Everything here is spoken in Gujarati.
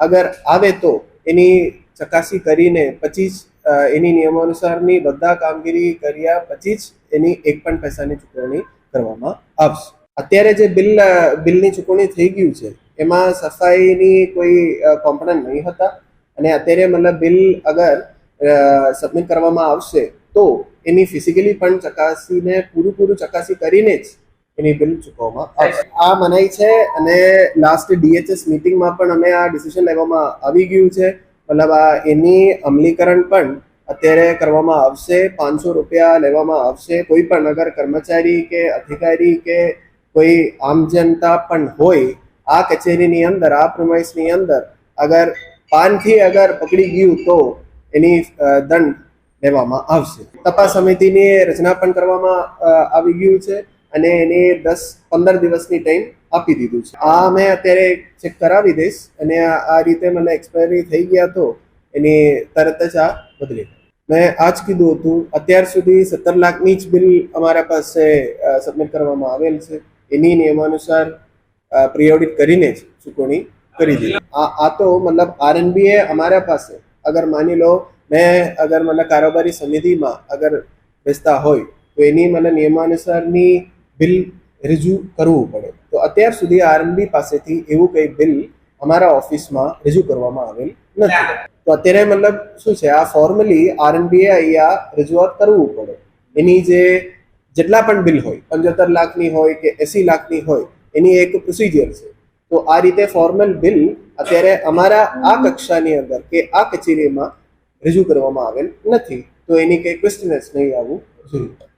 અગર આવે તો એની ચકાસી કરીને પછી જ એની નિયમાનુસારની બધા કામગીરી કર્યા પછી જ એની એક પણ પૈસાની ચૂકવણી કરવામાં આવશે. અત્યારે જે બિલ બિલની ચૂકવણી થઈ ગયું છે, એમાં સફાઈની કોઈ કોમ્પોનન્ટ નહીં હતા અને અત્યારે મતલબ બિલ અગર સબમિટ કરવામાં આવશે તો એની ફિઝિકલી પણ ચકાસીને પૂરું પૂરું ચકાસી કરીને જ એની બિલ ચૂકવવામાં આવશે. આ મનાઈ છે અને લાસ્ટ ડીએચએસ મિટિંગમાં પણ અમે આ ડિસિઝન લેવામાં આવી ગયું છે. મતલબ આ એની અમલીકરણ પણ અત્યારે કરવામાં આવશે. પાંચસો રૂપિયા લેવામાં આવશે. કોઈ પણ અગર કર્મચારી કે અધિકારી કે કોઈ આમ જનતા પણ હોય આ કચેરીની અંદર આ પ્રમાઇસની અંદર અગર પાનથી અગર પકડી ગયું તો એની દંડ લેવામાં આવશે. તપાસ સમિતિની રચના પણ કરવામાં આવી ગયું છે. અને એને દસ, પંદર દિવસની ટાઈમ આપી દીધું છે. આ મેં અત્યારે ચેક કરાવી દઈશ અને આ રીતે મને એક્સપાયરી થઈ ગયા તો એની તરત જ આ બદલી મેં આ જ કીધું હતું, અત્યાર સુધી સત્તર લાખની જ બિલ અમારા પાસે સબમિટ કરવામાં આવેલ છે. એની નિયમાનુસાર પ્રી ઓડિટ કરીને જ ચૂકવણી કરી દીધી. આ આ તો મતલબ આરએનબી એ અમારા પાસે. અગર માની લો, મેં અગર મને કારોબારી સમિતિમાં અગર બેસતા હોય, તો એની મને નિયમાનુસારની બિલ રજૂ કરવું પડે. તો અત્યાર સુધી આરએનબી પાસેથી એવું કંઈ બિલ અમારા ઓફિસમાં રજૂ કરવામાં આવેલ નથી. તો અત્યારે મતલબ શું છે? આ ફોર્મલી આરએનબી અહીંયા રજૂઆત કરવું પડે. એની જે જેટલા પણ બિલ હોય પંચોતેર લાખની હોય કે એસી લાખની હોય એની એક પ્રોસિજર છે. તો આ રીતે ફોર્મલ બિલ અત્યારે અમારા આ કક્ષાની અંદર કે આ કચેરીમાં રજૂ કરવામાં આવેલ નથી. તો એની કંઈ ક્વેશ્ચન જ નહીં આવવું જોઈએ.